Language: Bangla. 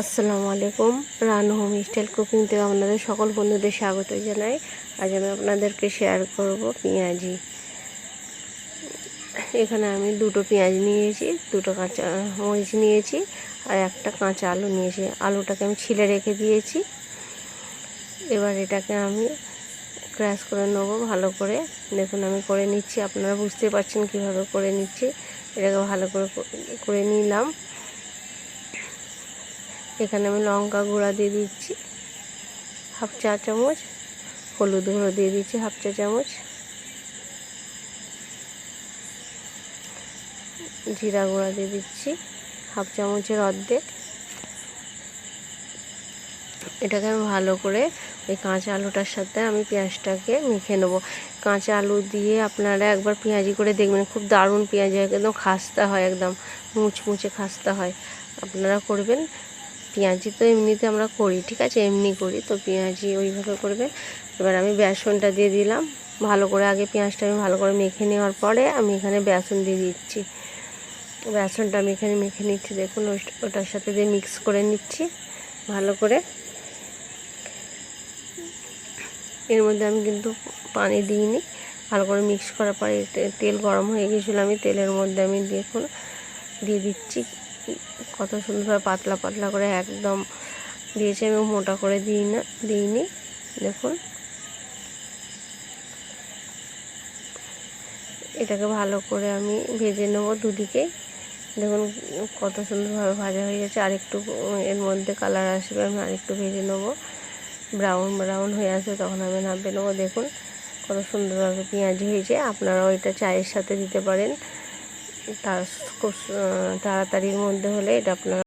আসসালামু আলাইকুম। রানু হোম স্টাইল কুকিং থেকে আপনাদের সকল বন্ধুদের স্বাগত জানাই। আজ আমি আপনাদেরকে শেয়ার করব পেঁয়াজি। এখানে আমি দুটো পেঁয়াজ নিয়েছি, দুটো কাঁচা মরিচ নিয়েছি আর একটা কাঁচা আলু নিয়েছি। আলুটাকে আমি ছিলে রেখে দিয়েছি। এবার এটাকে আমি ক্র্যাশ করে নেব ভালো করে। দেখুন আমি করে নিচ্ছি, আপনারা বুঝতে পারছেন কীভাবে করে নিচ্ছি। এটাকে ভালো করে করে নিলাম। এখানে আমি লঙ্কা গুঁড়া দিয়ে দিচ্ছি। হাফ চা চামচ, হলুদ গুঁড়ো দিয়ে দিচ্ছি, হাফ চা চামচ। জিরা গুঁড়া দিয়ে দিচ্ছি, হাফ চামচের অর্ধেক। এটাকে আমি ভালো করে ওই কাঁচা আলুটার সাথে আমি পেঁয়াজটাকে মেখে নেব। কাঁচা আলু দিয়ে আপনারা একবার পেঁয়াজি করে দেখবেন, খুব দারুণ পেঁয়াজি একদম খাস্তা হয়, একদম মুচমুচে খাস্তা হয়। আপনারা করবেন পেঁয়াজি তো এমনিতে আমরা করি, ঠিক আছে? এমনি করি, তো পেঁয়াজি ওইভাবে করবে। এবার আমি বেসনটা দিয়ে দিলাম। ভালো করে আগে পেঁয়াজটা আমি ভালো করে মেখে নেওয়ার পরে আমি এখানে বেসন দিয়ে দিচ্ছি। বেসনটা আমি এখানে মেখে নিচ্ছি, দেখুন ওটার সাথে দিয়ে মিক্স করে নিচ্ছি ভালো করে। এর মধ্যে আমি কিন্তু পানি দিইনি। ভালো করে মিক্স করার পরে তেল গরম হয়ে গেছিল, আমি তেলের মধ্যে আমি দেখুন দিয়ে দিচ্ছি। কত সুন্দরভাবে পাতলা পাতলা করে একদম দিয়েছি, আমি মোটা করে দিই না, দিইনি, দেখুন। এটাকে ভালো করে আমি ভেজে নেব দুদিকে। দেখুন কত সুন্দরভাবে ভাজা হয়ে গেছে আরেকটু এর মধ্যে কালার আসবে, আমি আরেকটু ভেজে নেব। ব্রাউন ব্রাউন হয়ে আসবে, তখন আমি নামবে নেব। দেখুন কত সুন্দরভাবে পেঁয়াজি হয়েছে, আপনারাও এটা চায়ের সাথে দিতে পারেন। তার খুব তাড়াতাড়ির মধ্যে হলে এটা আপনারা